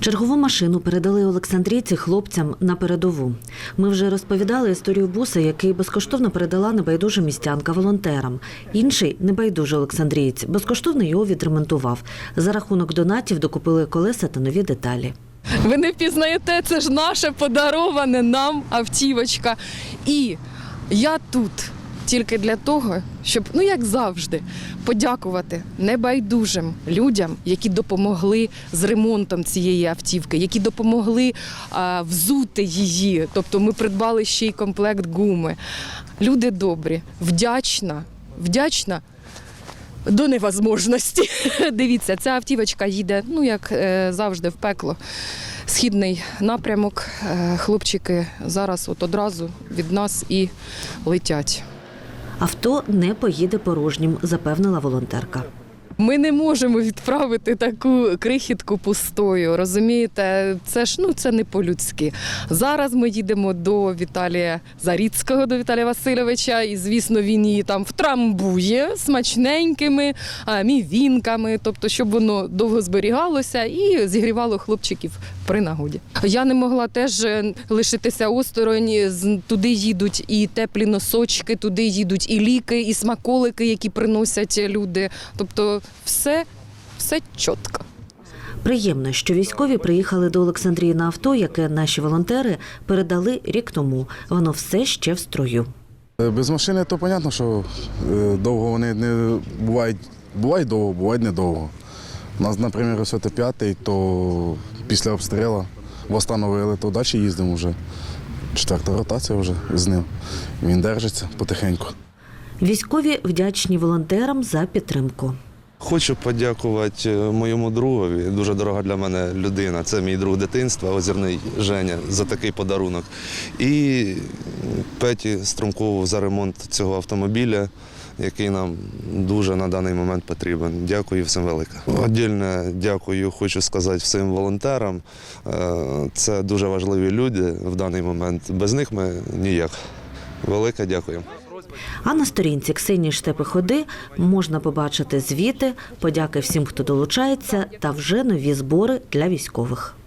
Чергову машину передали олександрійці хлопцям на передову. Ми вже розповідали історію буса, який безкоштовно передала небайдужа містянка волонтерам. Інший небайдужий олександрієць безкоштовно його відремонтував. За рахунок донатів докупили колеса та нові деталі. Ви не впізнаєте, це ж наше подароване нам автівочка. І я тут тільки для того, щоб, ну як завжди, подякувати небайдужим людям, які допомогли з ремонтом цієї автівки, які допомогли а, взути її. Тобто ми придбали ще й комплект гуми. Люди добрі, вдячна, вдячна до невозможності. Дивіться, ця автівочка їде, ну як е, завжди, в пекло. Східний напрямок. Е, Хлопчики зараз от одразу від нас і летять. Авто не поїде порожнім, запевнила волонтерка. Ми не можемо відправити таку крихітку пустою. Розумієте, це ж ну це не по-людськи. Зараз ми їдемо до Віталія Заріцького, до Віталія Васильовича, і звісно, він її там втрамбує смачненькими мівінками, тобто, щоб воно довго зберігалося і зігрівало хлопчиків при нагоді. Я не могла теж е, лишитися осторонь. Туди їдуть і теплі носочки, туди їдуть і ліки, і смаколики, які приносять люди. Тобто, все, все чітко. Приємно, що військові приїхали до Олександрії на авто, яке наші волонтери передали рік тому. Воно все ще в строю. Е, Без машини то зрозуміло, що е, довго вони не бувають, бувають довго, бувають недовго. У нас, наприклад, ось це п'ятий, то після обстрілу встановили, то далі їздимо вже. Четверта ротація вже з ним. Він держиться потихеньку. Військові вдячні волонтерам за підтримку. Хочу подякувати е, моєму другові. Дуже дорога для мене людина. Це мій друг дитинства, озірний Женя, за такий подарунок. І Петі Струмкову за ремонт цього автомобіля, який нам дуже на даний момент потрібен. Дякую всім велике. Отдільне дякую, хочу сказати всім волонтерам. Е, Це дуже важливі люди в даний момент. Без них ми ніяк. Велике дякую. А на сторінці Ксенії Штепи Ходи можна побачити звіти, подяки всім, хто долучається, та вже нові збори для військових.